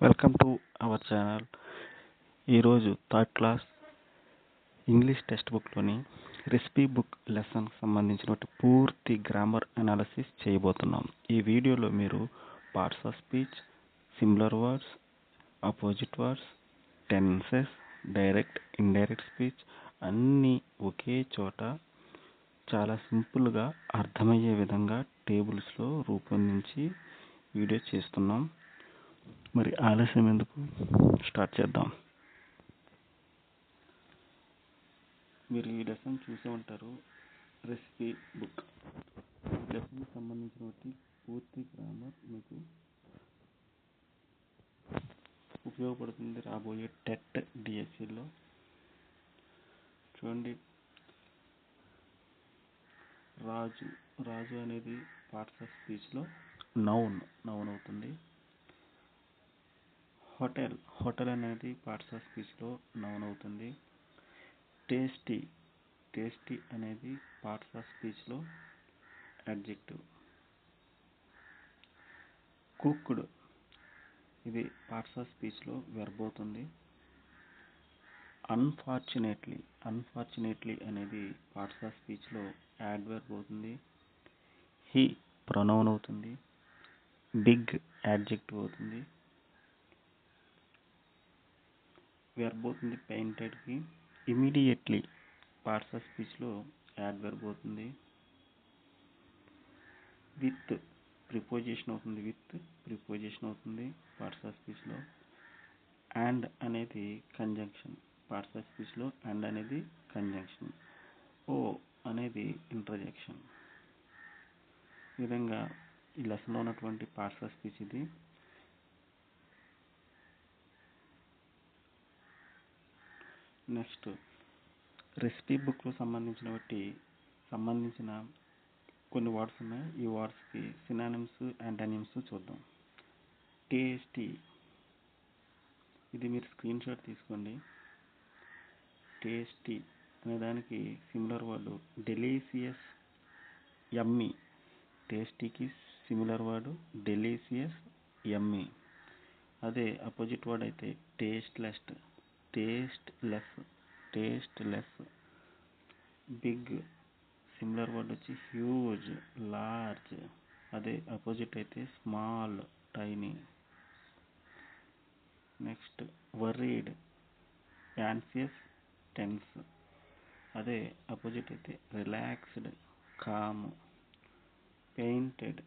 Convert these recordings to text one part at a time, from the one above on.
Welcome to our channel ఈరోజు third class English text బుక్లోని recipe book లెసన్కి సంబంధించినటువంటి పూర్తి గ్రామర్ అనాలిసిస్ చేయబోతున్నాం. ఈ వీడియోలో మీరు parts of speech similar words opposite words tenses direct indirect speech అన్నీ ఒకే చోట చాలా సింపుల్గా అర్థమయ్యే విధంగా టేబుల్స్లో రూపొందించి వీడియో చేస్తున్నాం. మరి ఆలస్యం ఎందుకు? స్టార్ట్ చేద్దాం. మీరు ఈ లెసన్ చూసే ఉంటారు. రెసిపీ బుక్ లెసన్కి సంబంధించిన పూర్తి గ్రామర్ మీకు ఉపయోగపడుతుంది రాబోయే టెట్ డిఎస్సిలో చూడండి. రాజు రాజు అనేది పార్ట్స్ ఆఫ్ స్పీచ్లో నౌన్ నౌన్ అవుతుంది. హోటల్ హోటల్ అనేది పార్ట్స్ ఆఫ్ స్పీచ్లో నౌన్ అవుతుంది. టేస్టీ టేస్టీ అనేది పార్ట్స్ ఆఫ్ స్పీచ్లో అడ్జెక్టివ్. కుక్డ్ ఇది పార్ట్స్ ఆఫ్ స్పీచ్లో వెర్బ్ అవుతుంది. అన్ఫార్చునేట్లీ అన్ఫార్చునేట్లీ అనేది పార్ట్స్ ఆఫ్ స్పీచ్లో యాడ్వర్బ్ అవుతుంది. హీ ప్రొనౌన్ అవుతుంది. బిగ్ యాడ్జెక్టివ్ అవుతుంది. వెర్బ్ అవుతుంది పెయింటెడ్కి ఇమీడియట్లీ పార్ట్స్ ఆఫ్ స్పీచ్లో యాడ్వర్బ్ అవుతుంది విత్ ప్రిపోజిషన్ అవుతుంది. విత్ ప్రిపోజిషన్ అవుతుంది పార్ట్స్ ఆఫ్ స్పీచ్లో అండ్ అనేది కంజంక్షన్ పార్ట్స్ ఆఫ్ స్పీచ్లో అండ్ అనేది కంజంక్షన్ ఓ అనేది ఇంటర్జెక్షన్ ఈ విధంగా ఈ లెసన్లో ఉన్నటువంటి పార్ట్స్ ఆఫ్ స్పీచ్ ఇది. నెక్స్ట్ రెసిపీ బుక్లో బట్టి సంబంధించిన కొన్ని వర్డ్స్ ఉన్నాయి. ఈ వర్డ్స్కి సినానిమ్స్ యాంటానిమ్స్ చూద్దాం. టేస్టీ. ఇది మీరు స్క్రీన్ షాట్ తీసుకోండి. టేస్టీ అనే దానికి సిమిలర్ వర్డు డెలీసియస్ యమ్మీ టేస్టీకి సిమిలర్ వర్డు డెలీసియస్ యమ్మీ అదే అపోజిట్ వర్డ్ అయితే tasteless tasteless tasteless big similar word వచ్చి హ్యూజ్ లార్జ్. అదే అపోజిట్ అయితే small tiny. Next worried anxious tense. అదే అపోజిట్ అయితే రిలాక్స్డ్ కామ్. పెయింటెడ్.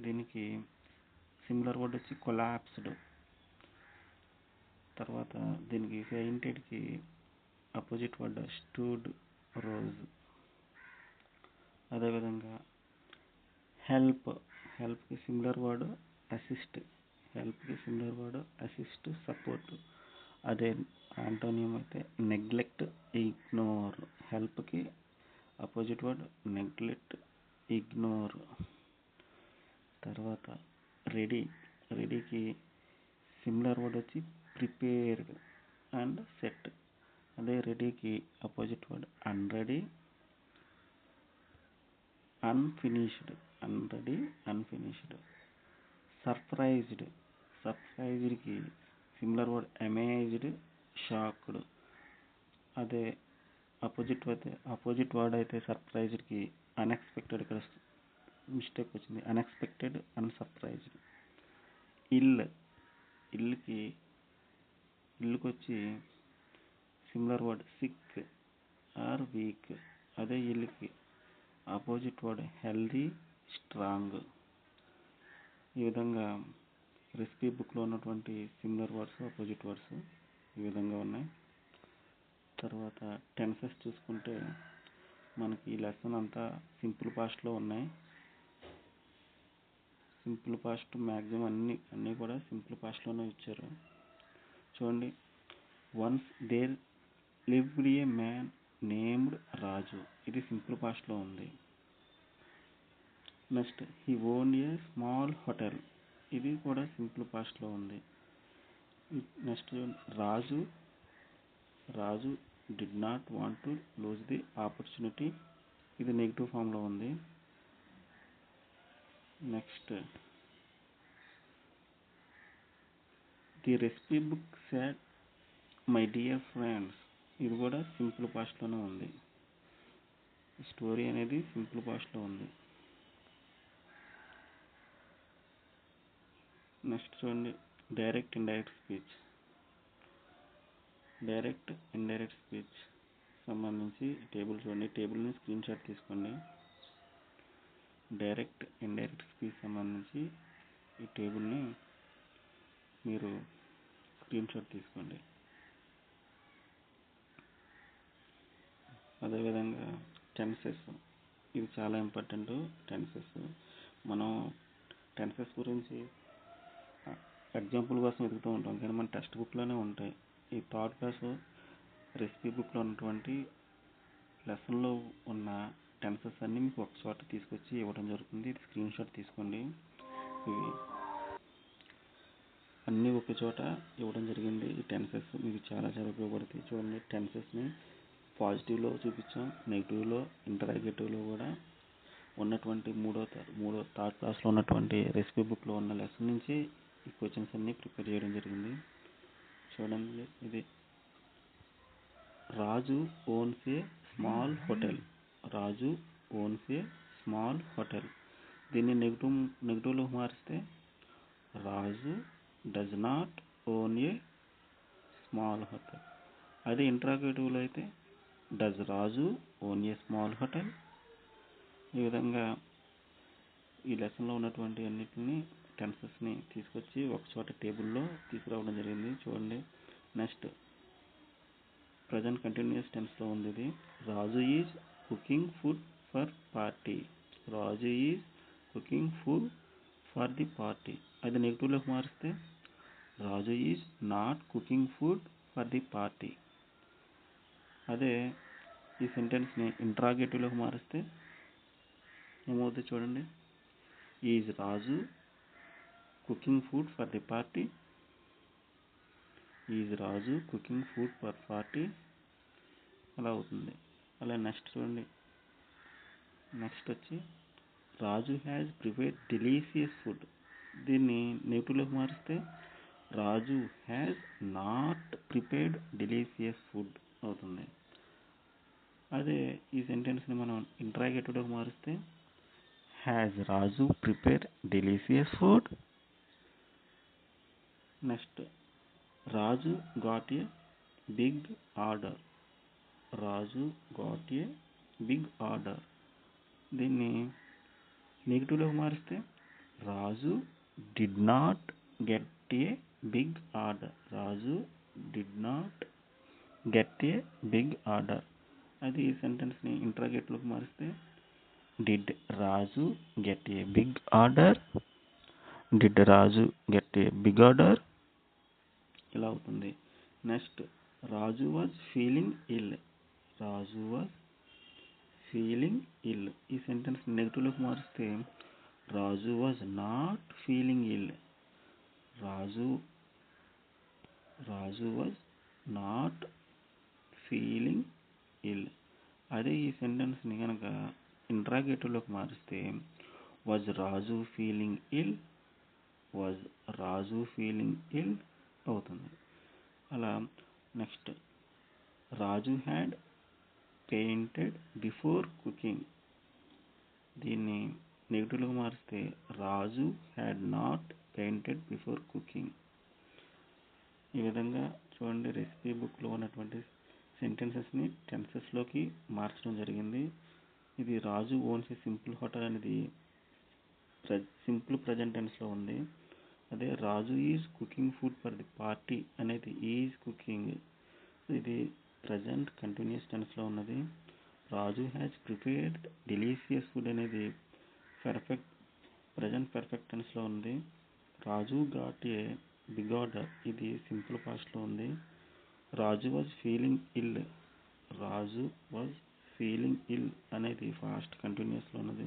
దీనికి సిమిలర్ వర్డ్ వచ్చి కొలాప్స్డ్. తర్వాత దీనికి పెయింటెడ్కి అపోజిట్ వర్డ్ స్టూడ్ రోజ్ అదేవిధంగా హెల్ప్ హెల్ప్కి సిమిలర్ వర్డ్ అసిస్ట్ హెల్ప్కి సిమిలర్ వర్డ్ అసిస్ట్ సపోర్ట్ అదే ఆంటోనియం అయితే నెగ్లెక్ట్ ఇగ్నోర్ హెల్ప్కి అపోజిట్ వర్డ్ నెగ్లెక్ట్ ఇగ్నోర్ తర్వాత రెడీ రెడీకి సిమిలర్ వర్డ్ వచ్చి ప్రిపేర్డ్ అండ్ సెట్. అదే రెడీకి opposite word unready unfinished unready unfinished surprised సర్ప్రైజ్డ్కి similar word amazed shocked అదే opposite అయితే అపోజిట్ వర్డ్ అయితే సర్ప్రైజ్డ్కి అన్ఎక్స్పెక్టెడ్ ఇక్కడ మిస్టేక్ వచ్చింది. అన్ఎక్స్పెక్టెడ్ అన్సర్ప్రైజ్డ్ ఇల్ ఇల్లుకి ఇల్లుకి వచ్చి similar word sick or weak అదే ఇల్లుకి ఆపోజిట్ వర్డ్ హెల్దీ స్ట్రాంగ్. ఈ విధంగా రెసిపీ బుక్లో ఉన్నటువంటి సిమిలర్ వర్డ్స్ ఆపోజిట్ వర్డ్స్ ఈ విధంగా ఉన్నాయి. తర్వాత టెన్సెస్ చూసుకుంటే మనకి ఈ లెసన్ అంతా సింపుల్ పాస్ట్లో ఉన్నాయి. సింపుల్ పాస్ట్ మ్యాక్సిమం అన్ని అన్నీ కూడా సింపుల్ పాస్ట్లోనే ఇచ్చారు. చూడండి. Once there lived a man named Raju ఇది సింపుల్ పాస్ట్లో ఉంది. Next he own a small hotel ఇది కూడా సింపుల్ పాస్ట్లో ఉంది. Next Raju Raju did not want to lose the opportunity ఇది నెగిటివ్ ఫామ్లో ఉంది. Next the recipe book set my dear friends ఇది కూడా సింపుల్ పాస్ట్లోనే ఉంది. స్టోరీ అనేది సింపుల్ పాస్ట్లో ఉంది. నెక్స్ట్ చూడండి. Direct indirect speech direct indirect speech సంబంధించి టేబుల్ చూడండి. టేబుల్ని స్క్రీన్ షాట్ తీసుకోండి. డైరెక్ట్ ఇండైరెక్ట్ స్పీచ్ సంబంధించి ఈ టేబుల్ని మీరు స్క్రీన్ షాట్ తీసుకోండి. అదేవిధంగా టెన్సెస్. ఇది చాలా ఇంపార్టెంట్ టెన్సెస్. మనం టెన్సెస్ గురించి ఎగ్జాంపుల్ కోసం వెతుకుతూ ఉంటాం. కానీ మన టెక్స్ట్ బుక్లోనే ఉంటాయి. ఈ థర్డ్ క్లాస్ రెసిపీ బుక్లో ఉన్నటువంటి లెసన్లో ఉన్న టెన్సెస్ అన్నీ మీకు ఒక చోట తీసుకొచ్చి ఇవ్వడం జరుగుతుంది. ఇది స్క్రీన్ షాట్ తీసుకోండి. ఇవి అన్నీ ఒక చోట ఇవ్వడం జరిగింది. ఈ టెన్సెస్ మీకు చాలా చాలా ఉపయోగపడతాయి. చూడండి టెన్సెస్ని పాజిటివ్లో చూపించాం నెగిటివ్లో ఇంటరాగేటివ్లో కూడా ఉన్నటువంటి మూడో మూడో థర్డ్ క్లాస్లో ఉన్నటువంటి రెసిపీ బుక్లో ఉన్న లెసన్ నుంచి ఈ క్వశ్చన్స్ అన్నీ ప్రిపేర్ చేయడం జరిగింది. చూడండి ఇది Raju owns a small hotel Raju owns a small hotel దీన్ని నెగిటివ్ నెగిటివ్లో మారిస్తే Raju does not own a small hotel అదే ఇంట్రాగేటివ్లో అయితే does Raju own a small hotel. ఈ విధంగా ఈ లెసన్లో ఉన్నటువంటి అన్నిటిని టెన్సెస్ని తీసుకొచ్చి ఒక చోట టేబుల్లో తీసుకురావడం జరిగింది. చూడండి నెక్స్ట్. ప్రజెంట్ కంటిన్యూస్ టెన్స్లో ఉంది ఇది. Raju is cooking food for party. Raju is cooking food for the party. అది నెగిటివ్లోకి మారిస్తే Raju is not cooking food for the party. అదే ఈ సెంటెన్స్ని ఇంట్రాగేటివ్లోకి మారిస్తే ఏమవుతుంది చూడండి. Is Raju cooking food for the party is Raju cooking food for party అలా అవుతుంది. అలా నెక్స్ట్ చూడండి. నెక్స్ట్ వచ్చి Raju has prepare delicious food దీన్ని నెగిటివ్లోకి మారిస్తే Raju has not prepared delicious food అవుతుంది. అదే ఈ సెంటెన్స్ని మనం ఇంట్రాగేటివ్లోకి మారిస్తే has Raju prepare delicious food next Raju got a big order Raju got a big order దీన్ని నెగిటివ్లోకి మారిస్తే Raju did not get a big order Raju did not get a big order అది ఈ సెంటెన్స్ని ఇంట్రాగేట్లోకి మారిస్తే did Raju get a big order did Raju get a big order ఇలా అవుతుంది. Next Raju was feeling ill Raju was feeling ill ఈ sentence నెగిటివ్లోకి మారిస్తే Raju was not feeling ill Raju Raju was not feeling ill అదే ఈ సెంటెన్స్ని కనుక ఇంట్రాగేటివ్లోకి మారిస్తే was Raju feeling ill was Raju feeling ill అవుతుంది. అలా next Raju had painted before cooking దీన్ని నెగిటివ్లోకి మారిస్తే Raju had not painted before cooking ఈ విధంగా చూడండి రెసిపీ బుక్లో ఉన్నటువంటి సెంటెన్సెస్ని టెన్సెస్లోకి మార్చడం జరిగింది. ఇది Raju owns a simple hotel అనేది ప్ర సింపుల్ ప్రజెంట్ టెన్స్లో ఉంది. అదే Raju is cooking food for the party అనేది ఈజ్ కుకింగ్. ఇది ప్రజెంట్ కంటిన్యూస్ టెన్స్లో ఉన్నది. Raju has prepared delicious food అనేది పర్ఫెక్ట్ ప్రజెంట్ పర్ఫెక్ట్ టెన్స్లో ఉంది. Raju got a big order. ఇది సింపుల్ పాస్ట్లో ఉంది. Raju was feeling ill Raju was feeling ill అనేది ఫాస్ట్ కంటిన్యూస్లో ఉన్నది.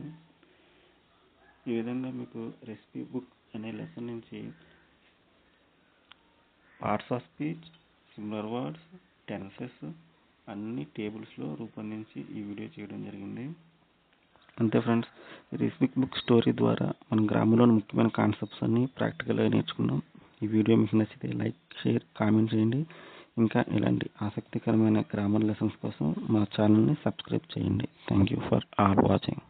ఈ విధంగా మీకు రెసిపీ బుక్ అనే లెసన్ నుంచి parts of speech similar words tenses అన్ని టేబుల్స్లో రూపొందించి ఈ వీడియో చేయడం జరిగింది. అంతే ఫ్రెండ్స్ రెసిపీ బుక్ స్టోరీ ద్వారా మన గ్రామంలోని ముఖ్యమైన కాన్సెప్ట్స్ అన్ని ప్రాక్టికల్గా నేర్చుకున్నాం. ఈ వీడియో మీకు నచ్చితే లైక్ షేర్ కామెంట్ చేయండి. ఇంకా ఇలాంటి ఆసక్తికరమైన గ్రామర్ లెసన్స్ కోసం మా ఛానల్ని సబ్స్క్రైబ్ చేయండి. Thank you for all watching